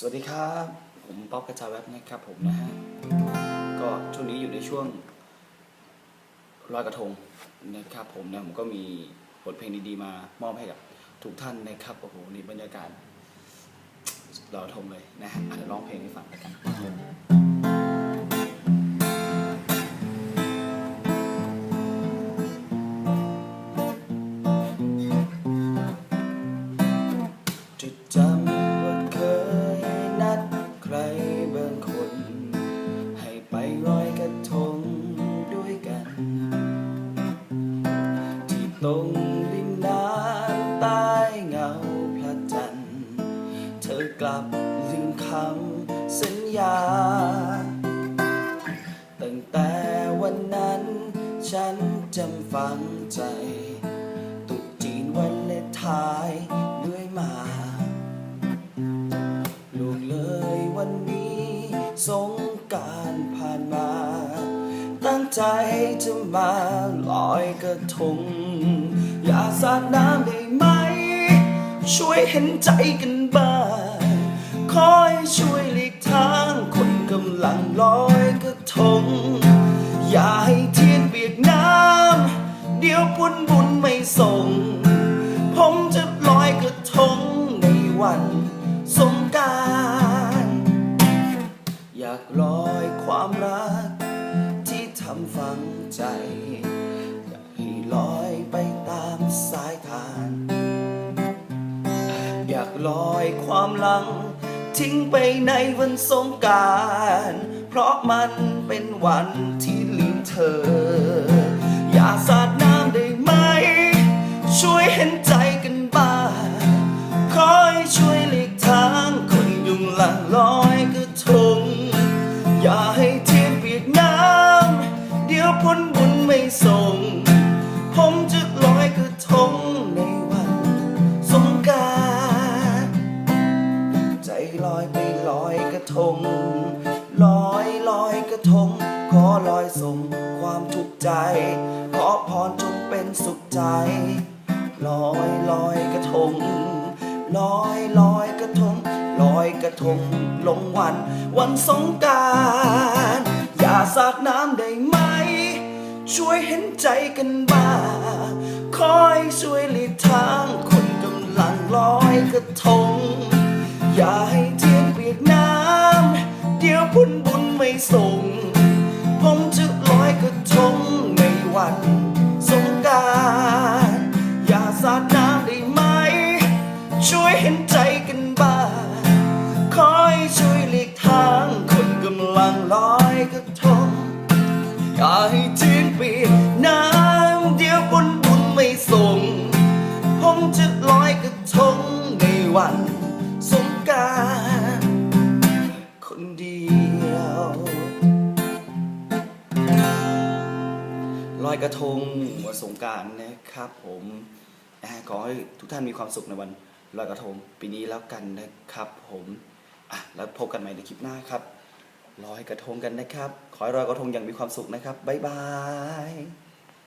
สวัสดีครับ ผมป๊อปกระจาแว็บนะครับผมนะฮะ ก็ช่วงนี้อยู่ในช่วงลอยกระทงนะครับผมนะผมก็มีบทเพลงดีๆมามอบให้กับทุกท่านนะครับโอ้โหนี่บรรยากาศลอยกระทงเลยนะฮะเดี๋ยวร้องเพลงให้ฟังกันา ตั้งแต่วันนั้นฉันจำฝังใจตุกจีนวันเลทายเรื่อยมาล่วงเลยวันนี้สงการผ่านมา ตั้งใจจะมาลอยกระทง อย่าสาดน้ำได้ไหม ช่วยเห็นใจกันบ้าง คนกำลังลอยกระทง อย่าให้เทียนเปียกน้ำ เดี๋ยวปุนบุญไม่ส่ง ผมจะลอยกระทงในวันสงการอยากลอยความรัก ที่ทำฝังใจ อยากให้ลอยไปตามสายทาน อยากลอยความหลัง ทิ้งไปในวันสงการ เพราะมันเป็นวันที่ลืมเธอ อย่าสาดน้ำได้ไหม ช่วยเห็นใจ ลอยกระทง ลอยลอยกระทง ขอลอยส่งความทุกข์ใจ ขอพรจงเป็นสุขใจ ลอยลอยกระทง ลอยลอยกระทง ลอยกระทงลงวัน วันสงการอย่าสาดน้ำได้ไหม ช่วยเห็นใจกันบ้างคอยช่วยหลีกทางคนกำลังลอยกระทง อย่าให้เทียน เปีกน้ำ เดี๋ยวพุ่นบุญไม่ส่ง ผมจะลอยกระทงในวันสงการอย่าสาดน้ำได้ไหม ช่วยเห็นใจกันบ้างคอยช่วยหลีกทางคนกำลังลอยกระทงอย่าให้ทียนเปีน้ำ เดี๋ยวบุญบุญไม่ส่ง ผมจะ ยว ลอยกระทงวันสงการนะครับผมขอให้ทุกท่านมีความสุขในวันลอยกระทงปีนี้แล้วกันนะครับผมอะแล้วพบกันใหม่ในคลิปหน้าครับลอยกระทงกันนะครับ ขอให้ลอยกระทงอย่างมีความสุขนะครับ บ๊ายบาย